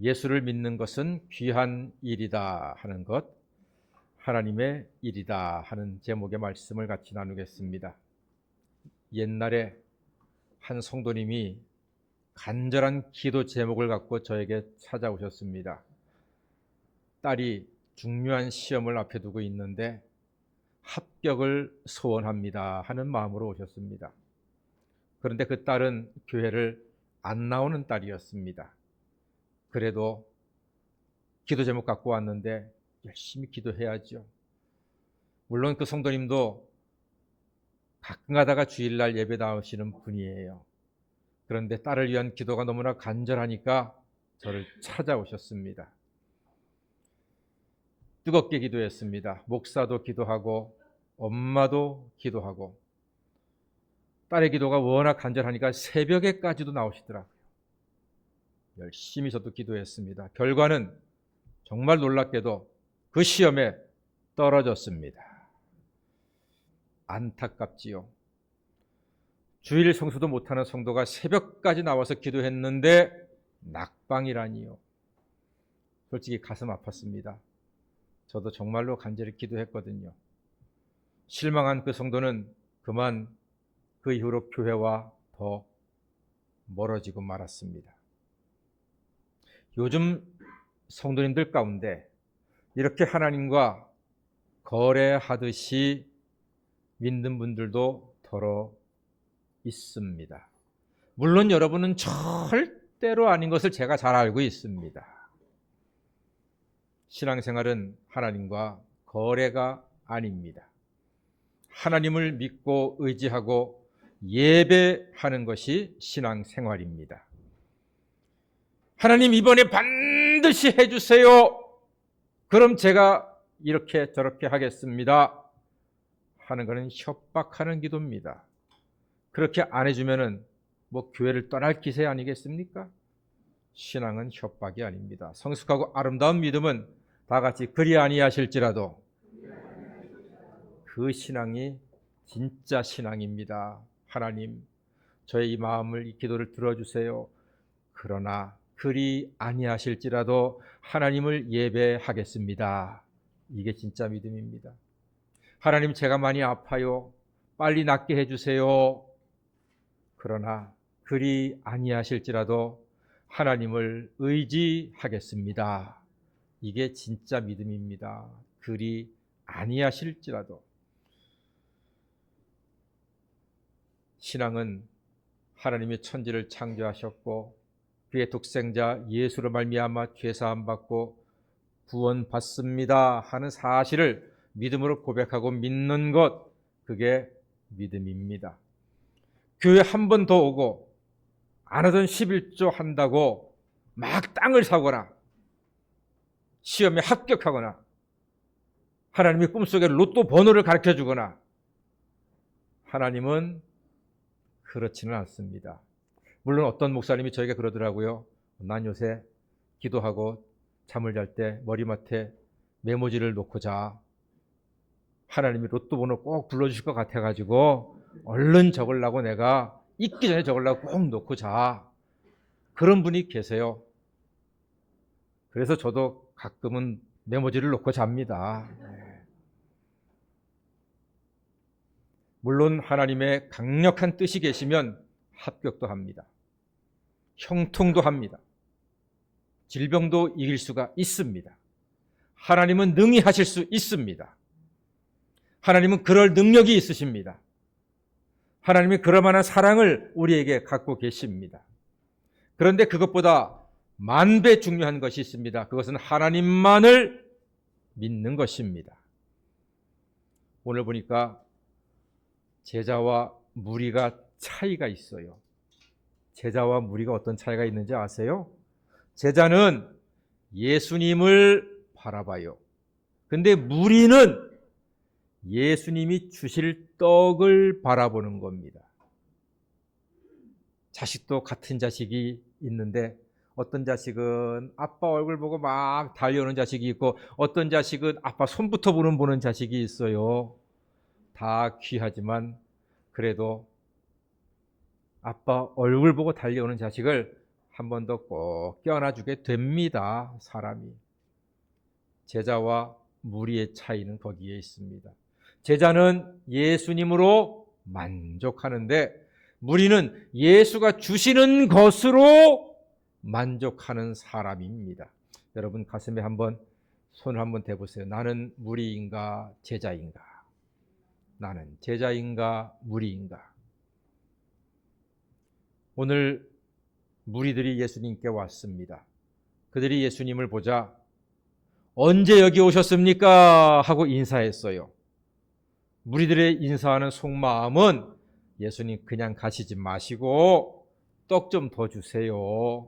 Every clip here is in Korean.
예수를 믿는 것은 귀한 일이다 하는 것, 하나님의 일이다 하는 제목의 말씀을 같이 나누겠습니다. 옛날에 한 성도님이 간절한 기도 제목을 갖고 저에게 찾아오셨습니다. 딸이 중요한 시험을 앞에 두고 있는데 합격을 소원합니다 하는 마음으로 오셨습니다. 그런데 그 딸은 교회를 안 나오는 딸이었습니다. 그래도 기도 제목 갖고 왔는데 열심히 기도해야죠. 물론 그 성도님도 가끔 가다가 주일날 예배 나오시는 분이에요. 그런데 딸을 위한 기도가 너무나 간절하니까 저를 찾아오셨습니다. 뜨겁게 기도했습니다. 목사도 기도하고 엄마도 기도하고 딸의 기도가 워낙 간절하니까 새벽에까지도 나오시더라고요. 열심히 저도 기도했습니다. 결과는 정말 놀랍게도 그 시험에 떨어졌습니다. 안타깝지요. 주일 성수도 못하는 성도가 새벽까지 나와서 기도했는데 낙방이라니요. 솔직히 가슴 아팠습니다. 저도 정말로 간절히 기도했거든요. 실망한 그 성도는 그만 그 이후로 교회와 더 멀어지고 말았습니다. 요즘 성도님들 가운데 이렇게 하나님과 거래하듯이 믿는 분들도 더러 있습니다. 물론 여러분은 절대로 아닌 것을 제가 잘 알고 있습니다. 신앙생활은 하나님과 거래가 아닙니다. 하나님을 믿고 의지하고 예배하는 것이 신앙생활입니다. 하나님 이번에 반드시 해주세요. 그럼 제가 이렇게 저렇게 하겠습니다. 하는 것은 협박하는 기도입니다. 그렇게 안 해주면은 뭐 교회를 떠날 기세 아니겠습니까? 신앙은 협박이 아닙니다. 성숙하고 아름다운 믿음은 다 같이 그리 아니하실지라도 그 신앙이 진짜 신앙입니다. 하나님, 저의 이 마음을 이 기도를 들어주세요. 그러나 그리 아니하실지라도 하나님을 예배하겠습니다. 이게 진짜 믿음입니다. 하나님, 제가 많이 아파요. 빨리 낫게 해주세요. 그러나 그리 아니하실지라도 하나님을 의지하겠습니다. 이게 진짜 믿음입니다. 그리 아니하실지라도 신앙은 하나님이 천지를 창조하셨고 그의 독생자 예수로 말미암아 죄 사함 받고 구원 받습니다 하는 사실을 믿음으로 고백하고 믿는 것 그게 믿음입니다. 교회 한 번 더 오고 안 하던 11조 한다고 막 땅을 사거나 시험에 합격하거나 하나님이 꿈속에 로또 번호를 가르쳐 주거나 하나님은 그렇지는 않습니다. 물론 어떤 목사님이 저에게 그러더라고요. 난 요새 기도하고 잠을 잘 때 머리맡에 메모지를 놓고 자. 하나님이 로또 번호 꼭 불러주실 것 같아가지고 얼른 적으려고 내가 잊기 전에 적으려고 꼭 놓고 자. 그런 분이 계세요. 그래서 저도 가끔은 메모지를 놓고 잡니다. 네. 물론 하나님의 강력한 뜻이 계시면 합격도 합니다. 형통도 합니다. 질병도 이길 수가 있습니다. 하나님은 능히 하실 수 있습니다. 하나님은 그럴 능력이 있으십니다. 하나님이 그럴 만한 사랑을 우리에게 갖고 계십니다. 그런데 그것보다 만배 중요한 것이 있습니다. 그것은 하나님만을 믿는 것입니다. 오늘 보니까 제자와 무리가 차이가 있어요. 제자와 무리가 어떤 차이가 있는지 아세요? 제자는 예수님을 바라봐요. 근데 무리는 예수님이 주실 떡을 바라보는 겁니다. 자식도 같은 자식이 있는데 어떤 자식은 아빠 얼굴 보고 막 달려오는 자식이 있고 어떤 자식은 아빠 손부터 보는 보는 자식이 있어요. 다 귀하지만 그래도 아빠 얼굴 보고 달려오는 자식을 한 번 더 꼭 껴안아주게 됩니다. 사람이. 제자와 무리의 차이는 거기에 있습니다. 제자는 예수님으로 만족하는데 무리는 예수가 주시는 것으로 만족하는 사람입니다. 여러분 가슴에 한번 손을 한번 대보세요. 나는 무리인가 제자인가? 나는 제자인가 무리인가? 오늘 무리들이 예수님께 왔습니다. 그들이 예수님을 보자 언제 여기 오셨습니까? 하고 인사했어요. 무리들의 인사하는 속마음은 예수님 그냥 가시지 마시고 떡 좀 더 주세요.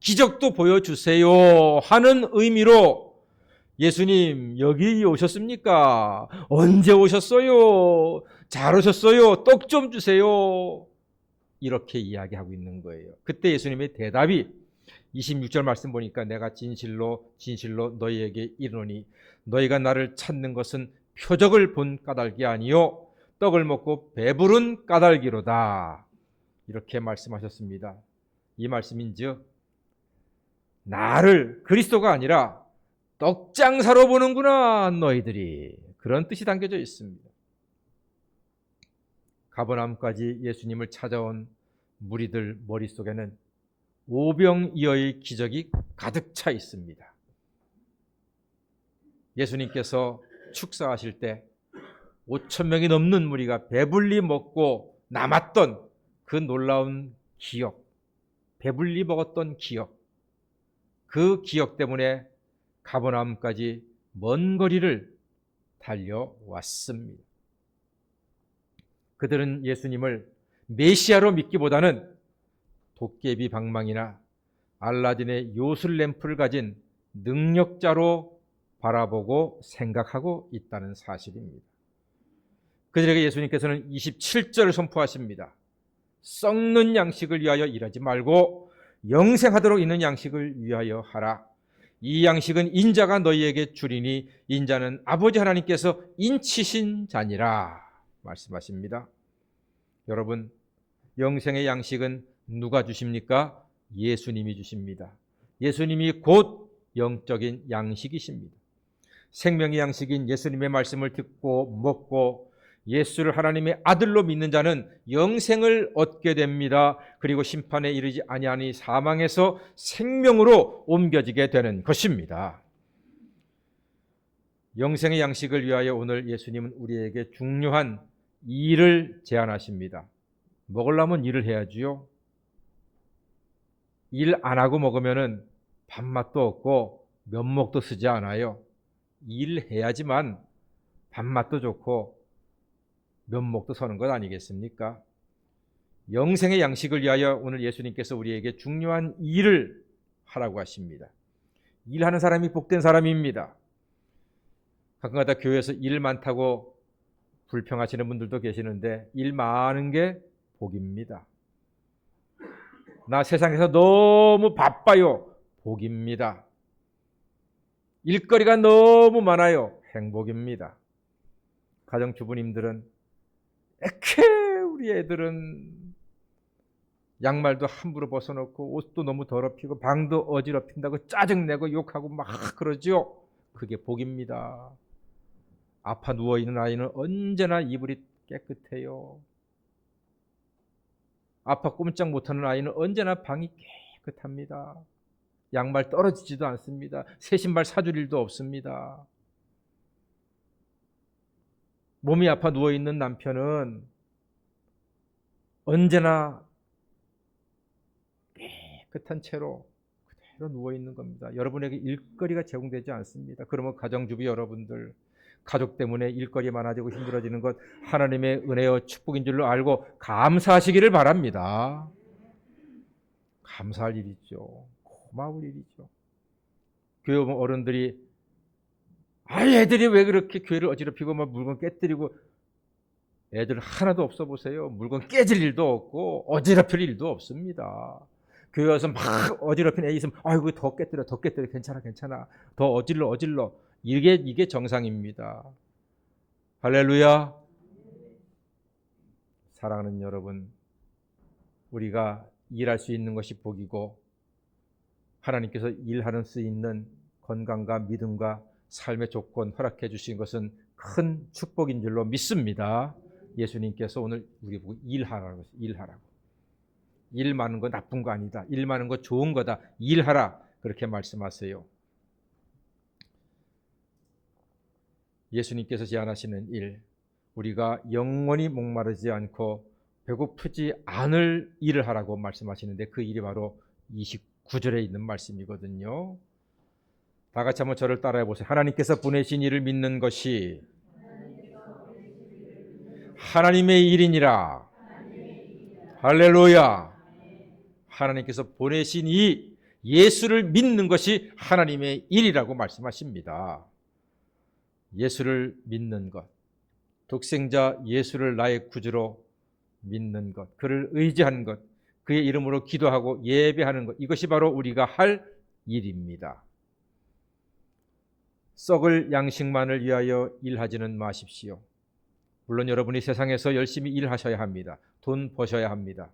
기적도 보여주세요. 하는 의미로 예수님 여기 오셨습니까? 언제 오셨어요? 잘 오셨어요. 떡 좀 주세요. 이렇게 이야기하고 있는 거예요. 그때 예수님의 대답이 26절 말씀 보니까 내가 진실로 진실로 너희에게 이르노니 너희가 나를 찾는 것은 표적을 본 까닭이 아니요 떡을 먹고 배부른 까닭이로다. 이렇게 말씀하셨습니다. 이 말씀인즉 나를 그리스도가 아니라 떡장사로 보는구나 너희들이 그런 뜻이 담겨져 있습니다. 가버나움까지 예수님을 찾아온 무리들 머릿속에는 오병이어의 기적이 가득 차 있습니다. 예수님께서 축사하실 때 5천 명이 넘는 무리가 배불리 먹고 남았던 그 놀라운 기억, 배불리 먹었던 기억, 그 기억 때문에 가버나움까지 먼 거리를 달려왔습니다. 그들은 예수님을 메시아로 믿기보다는 도깨비 방망이나 알라딘의 요술 램프를 가진 능력자로 바라보고 생각하고 있다는 사실입니다. 그들에게 예수님께서는 27절을 선포하십니다. 썩는 양식을 위하여 일하지 말고 영생하도록 있는 양식을 위하여 하라. 이 양식은 인자가 너희에게 주리니 인자는 아버지 하나님께서 인치신 자니라 말씀하십니다. 여러분, 영생의 양식은 누가 주십니까? 예수님이 주십니다. 예수님이 곧 영적인 양식이십니다. 생명의 양식인 예수님의 말씀을 듣고 먹고 예수를 하나님의 아들로 믿는 자는 영생을 얻게 됩니다. 그리고 심판에 이르지 아니하니 사망에서 생명으로 옮겨지게 되는 것입니다. 영생의 양식을 위하여 오늘 예수님은 우리에게 중요한 일을 제안하십니다. 먹으려면 일을 해야지요. 일 안 하고 먹으면은 밥맛도 없고 면목도 쓰지 않아요. 일해야지만 밥맛도 좋고 면목도 서는 것 아니겠습니까? 영생의 양식을 위하여 오늘 예수님께서 우리에게 중요한 일을 하라고 하십니다. 일하는 사람이 복된 사람입니다. 가끔가다 교회에서 일 많다고 불평하시는 분들도 계시는데 일 많은 게 복입니다. 나 세상에서 너무 바빠요. 복입니다. 일거리가 너무 많아요. 행복입니다. 가정주부님들은 에케 우리 애들은 양말도 함부로 벗어놓고 옷도 너무 더럽히고 방도 어지럽힌다고 짜증내고 욕하고 막 그러죠. 그게 복입니다. 아파 누워 있는 아이는 언제나 이불이 깨끗해요. 아파 꼼짝 못하는 아이는 언제나 방이 깨끗합니다. 양말 떨어지지도 않습니다. 새 신발 사줄 일도 없습니다. 몸이 아파 누워 있는 남편은 언제나 깨끗한 채로 그대로 누워 있는 겁니다. 여러분에게 일거리가 제공되지 않습니다. 그러면 가정주부 여러분들 가족 때문에 일거리 많아지고 힘들어지는 것 하나님의 은혜와 축복인 줄로 알고 감사하시기를 바랍니다. 감사할 일이죠. 고마울 일이죠. 교회 어른들이 아 애들이 왜 그렇게 교회를 어지럽히고 막 물건 깨뜨리고 애들 하나도 없어 보세요. 물건 깨질 일도 없고 어지럽힐 일도 없습니다. 교회 와서 막 어지럽힌 애 있으면 아이고 더 깨뜨려 더 깨뜨려 괜찮아 괜찮아 더 어질러 어질러 이게 이게 정상입니다. 할렐루야. 사랑하는 여러분, 우리가 일할 수 있는 것이 복이고 하나님께서 일하는 수 있는 건강과 믿음과 삶의 조건 허락해 주신 것은 큰 축복인 줄로 믿습니다. 예수님께서 오늘 우리 보고 일하라고. 일하라고. 일 많은 거 나쁜 거 아니다. 일 많은 거 좋은 거다. 일하라. 그렇게 말씀하세요. 예수님께서 제안하시는 일, 우리가 영원히 목마르지 않고 배고프지 않을 일을 하라고 말씀하시는데 그 일이 바로 29절에 있는 말씀이거든요. 다 같이 한번 저를 따라해 보세요. 하나님께서 보내신 일을 믿는 것이 하나님의 일이니라. 할렐루야. 하나님께서 보내신 이 예수를 믿는 것이 하나님의 일이라고 말씀하십니다. 예수를 믿는 것, 독생자 예수를 나의 구주로 믿는 것, 그를 의지하는 것, 그의 이름으로 기도하고 예배하는 것, 이것이 바로 우리가 할 일입니다. 썩을 양식만을 위하여 일하지는 마십시오. 물론 여러분이 세상에서 열심히 일하셔야 합니다. 돈 버셔야 합니다.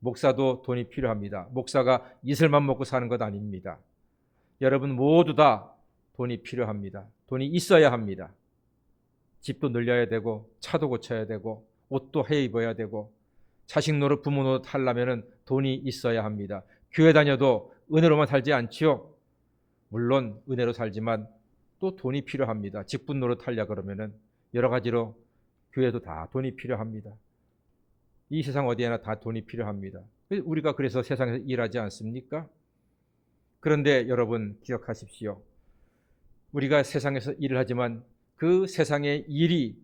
목사도 돈이 필요합니다. 목사가 이슬만 먹고 사는 것 아닙니다. 여러분 모두 다 돈이 필요합니다. 돈이 있어야 합니다. 집도 늘려야 되고 차도 고쳐야 되고 옷도 해 입어야 되고 자식 노릇 부모 노릇 하려면 돈이 있어야 합니다. 교회 다녀도 은혜로만 살지 않지요. 물론 은혜로 살지만 또 돈이 필요합니다. 직분 노릇 하려 그러면은 여러 가지로 교회도 다 돈이 필요합니다. 이 세상 어디에나 다 돈이 필요합니다. 우리가 그래서 세상에서 일하지 않습니까? 그런데 여러분 기억하십시오. 우리가 세상에서 일을 하지만 그 세상의 일이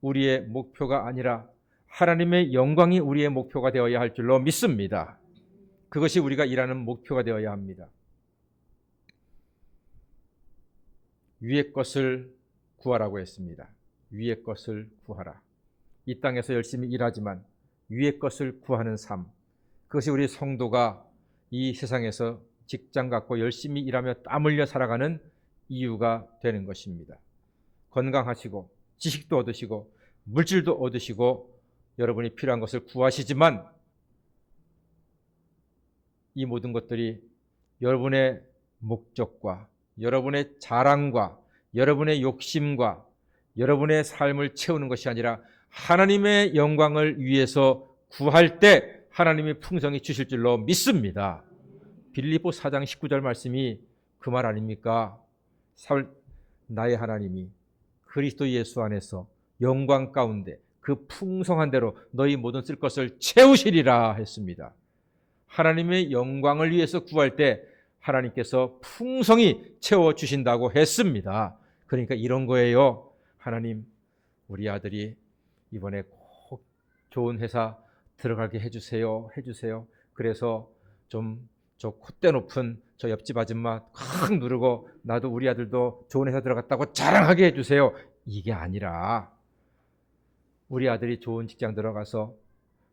우리의 목표가 아니라 하나님의 영광이 우리의 목표가 되어야 할 줄로 믿습니다. 그것이 우리가 일하는 목표가 되어야 합니다. 위의 것을 구하라고 했습니다. 위의 것을 구하라. 이 땅에서 열심히 일하지만 위의 것을 구하는 삶. 그것이 우리 성도가 이 세상에서 직장 갖고 열심히 일하며 땀 흘려 살아가는 이유가 되는 것입니다. 건강하시고 지식도 얻으시고 물질도 얻으시고 여러분이 필요한 것을 구하시지만 이 모든 것들이 여러분의 목적과 여러분의 자랑과 여러분의 욕심과 여러분의 삶을 채우는 것이 아니라 하나님의 영광을 위해서 구할 때 하나님이 풍성히 주실 줄로 믿습니다. 빌리보 4장 19절 말씀이 그 말 아닙니까? 나의 하나님이 그리스도 예수 안에서 영광 가운데 그 풍성한 대로 너희 모든 쓸 것을 채우시리라 했습니다. 하나님의 영광을 위해서 구할 때 하나님께서 풍성히 채워 주신다고 했습니다. 그러니까 이런 거예요. 하나님, 우리 아들이 이번에 꼭 좋은 회사 들어가게 해주세요. 해주세요. 그래서 좀 저 콧대 높은 저 옆집 아줌마 콱 누르고 나도 우리 아들도 좋은 회사 들어갔다고 자랑하게 해주세요. 이게 아니라 우리 아들이 좋은 직장 들어가서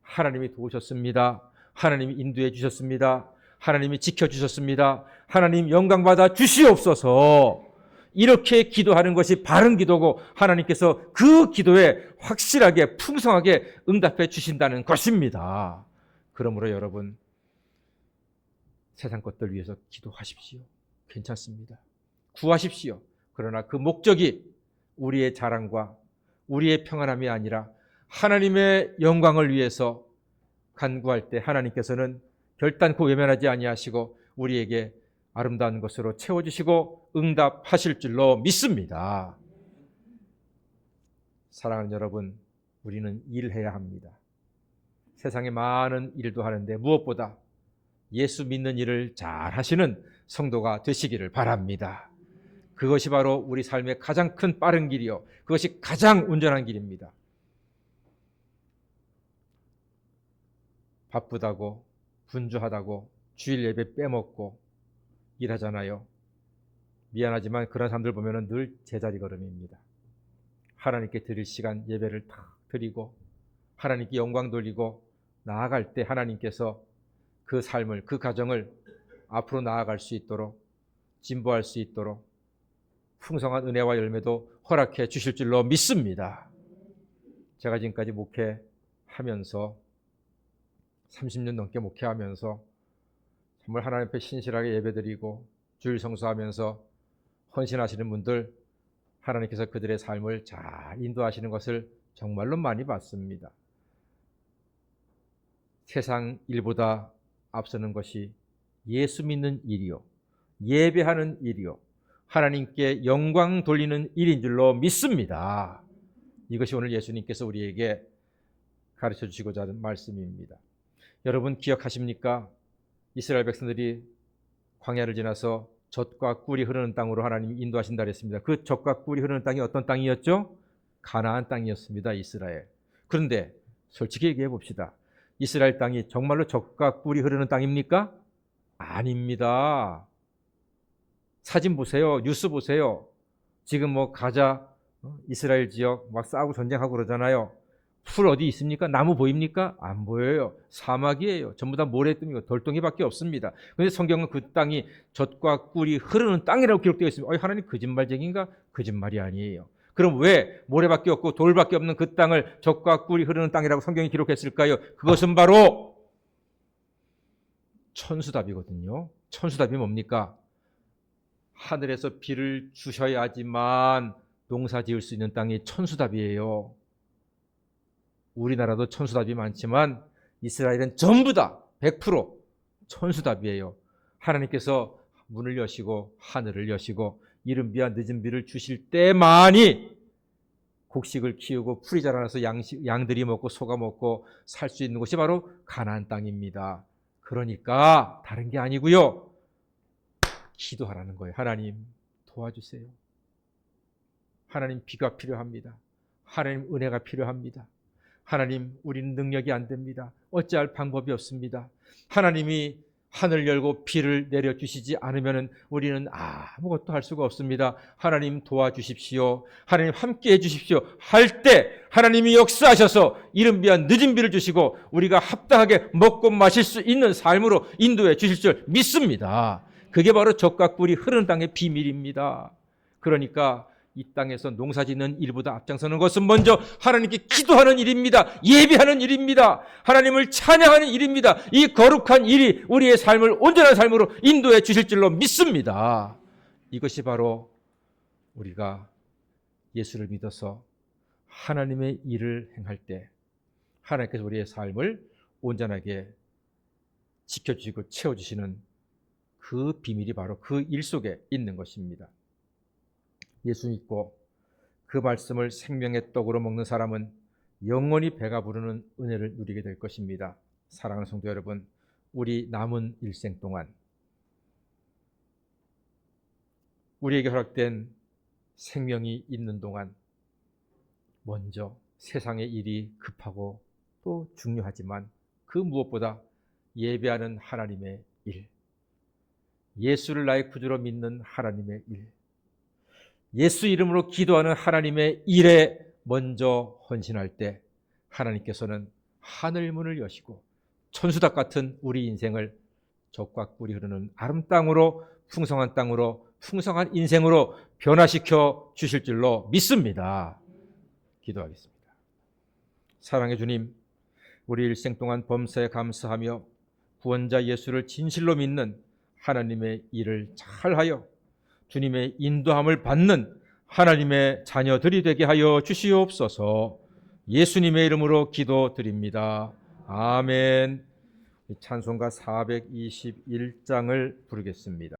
하나님이 도우셨습니다. 하나님이 인도해 주셨습니다. 하나님이 지켜주셨습니다. 하나님 영광받아 주시옵소서. 이렇게 기도하는 것이 바른 기도고 하나님께서 그 기도에 확실하게 풍성하게 응답해 주신다는 것입니다. 그러므로 여러분 세상 것들 위해서 기도하십시오. 괜찮습니다. 구하십시오. 그러나 그 목적이 우리의 자랑과 우리의 평안함이 아니라 하나님의 영광을 위해서 간구할 때 하나님께서는 결단코 외면하지 아니하시고 우리에게 아름다운 것으로 채워주시고 응답하실 줄로 믿습니다. 사랑하는 여러분, 우리는 일해야 합니다. 세상에 많은 일도 하는데 무엇보다 예수 믿는 일을 잘 하시는 성도가 되시기를 바랍니다. 그것이 바로 우리 삶의 가장 큰 빠른 길이요. 그것이 가장 온전한 길입니다. 바쁘다고, 분주하다고, 주일 예배 빼먹고, 일하잖아요. 미안하지만 그런 사람들 보면 늘 제자리 걸음입니다. 하나님께 드릴 시간 예배를 탁 드리고 하나님께 영광 돌리고 나아갈 때 하나님께서 그 삶을 그 가정을 앞으로 나아갈 수 있도록 진보할 수 있도록 풍성한 은혜와 열매도 허락해 주실 줄로 믿습니다. 제가 지금까지 목회하면서 30년 넘게 목회하면서 정말 하나님 앞에 신실하게 예배드리고 주일 성수하면서 헌신하시는 분들 하나님께서 그들의 삶을 잘 인도하시는 것을 정말로 많이 봤습니다. 세상 일보다 앞서는 것이 예수 믿는 일이요. 예배하는 일이요. 하나님께 영광 돌리는 일인 줄로 믿습니다. 이것이 오늘 예수님께서 우리에게 가르쳐 주시고자 하는 말씀입니다. 여러분 기억하십니까? 이스라엘 백성들이 광야를 지나서 젖과 꿀이 흐르는 땅으로 하나님이 인도하신다 그랬습니다. 그 젖과 꿀이 흐르는 땅이 어떤 땅이었죠? 가나안 땅이었습니다. 이스라엘. 그런데 솔직히 얘기해 봅시다. 이스라엘 땅이 정말로 젖과 꿀이 흐르는 땅입니까? 아닙니다. 사진 보세요. 뉴스 보세요. 지금 뭐 가자 어, 이스라엘 지역 막 싸우고 전쟁하고 그러잖아요. 풀 어디 있습니까? 나무 보입니까? 안 보여요. 사막이에요. 전부 다 모래뜸이고 돌덩이밖에 없습니다. 그런데 성경은 그 땅이 젖과 꿀이 흐르는 땅이라고 기록되어 있습니다. 어이, 하나님 거짓말쟁인가? 거짓말이 아니에요. 그럼 왜 모래밖에 없고 돌밖에 없는 그 땅을 젖과 꿀이 흐르는 땅이라고 성경이 기록했을까요? 그것은 바로 천수답이거든요. 천수답이 뭡니까? 하늘에서 비를 주셔야지만 농사 지을 수 있는 땅이 천수답이에요. 우리나라도 천수답이 많지만 이스라엘은 전부 다 100% 천수답이에요. 하나님께서 문을 여시고 하늘을 여시고 이른 비와 늦은 비를 주실 때만이 곡식을 키우고 풀이 자라나서 양식, 양들이 먹고 소가 먹고 살 수 있는 곳이 바로 가나안 땅입니다. 그러니까 다른 게 아니고요. 기도하라는 거예요. 하나님 도와주세요. 하나님 비가 필요합니다. 하나님 은혜가 필요합니다. 하나님 우리는 능력이 안 됩니다. 어찌할 방법이 없습니다. 하나님이 하늘 열고 비를 내려 주시지 않으면 우리는 아무것도 할 수가 없습니다. 하나님 도와주십시오. 하나님 함께 해 주십시오. 할 때 하나님이 역사하셔서 이른 비와 늦은 비를 주시고 우리가 합당하게 먹고 마실 수 있는 삶으로 인도해 주실 줄 믿습니다. 그게 바로 적과 꿀이 흐르는 땅의 비밀입니다. 그러니까 이 땅에서 농사 짓는 일보다 앞장서는 것은 먼저 하나님께 기도하는 일입니다. 예배하는 일입니다. 하나님을 찬양하는 일입니다. 이 거룩한 일이 우리의 삶을 온전한 삶으로 인도해 주실 줄로 믿습니다. 이것이 바로 우리가 예수를 믿어서 하나님의 일을 행할 때 하나님께서 우리의 삶을 온전하게 지켜주시고 채워주시는 그 비밀이 바로 그 일 속에 있는 것입니다. 예수 믿고 그 말씀을 생명의 떡으로 먹는 사람은 영원히 배가 부르는 은혜를 누리게 될 것입니다. 사랑하는 성도 여러분, 우리 남은 일생 동안 우리에게 허락된 생명이 있는 동안 먼저 세상의 일이 급하고 또 중요하지만 그 무엇보다 예배하는 하나님의 일, 예수를 나의 구주로 믿는 하나님의 일, 예수 이름으로 기도하는 하나님의 일에 먼저 헌신할 때 하나님께서는 하늘 문을 여시고 천수닭 같은 우리 인생을 적과 꿀이 흐르는 아름 땅으로 풍성한 땅으로 풍성한 인생으로 변화시켜 주실 줄로 믿습니다. 기도하겠습니다. 사랑의 주님, 우리 일생 동안 범사에 감사하며 구원자 예수를 진실로 믿는 하나님의 일을 잘하여 주님의 인도함을 받는 하나님의 자녀들이 되게 하여 주시옵소서. 예수님의 이름으로 기도드립니다. 아멘. 찬송가 421장을 부르겠습니다.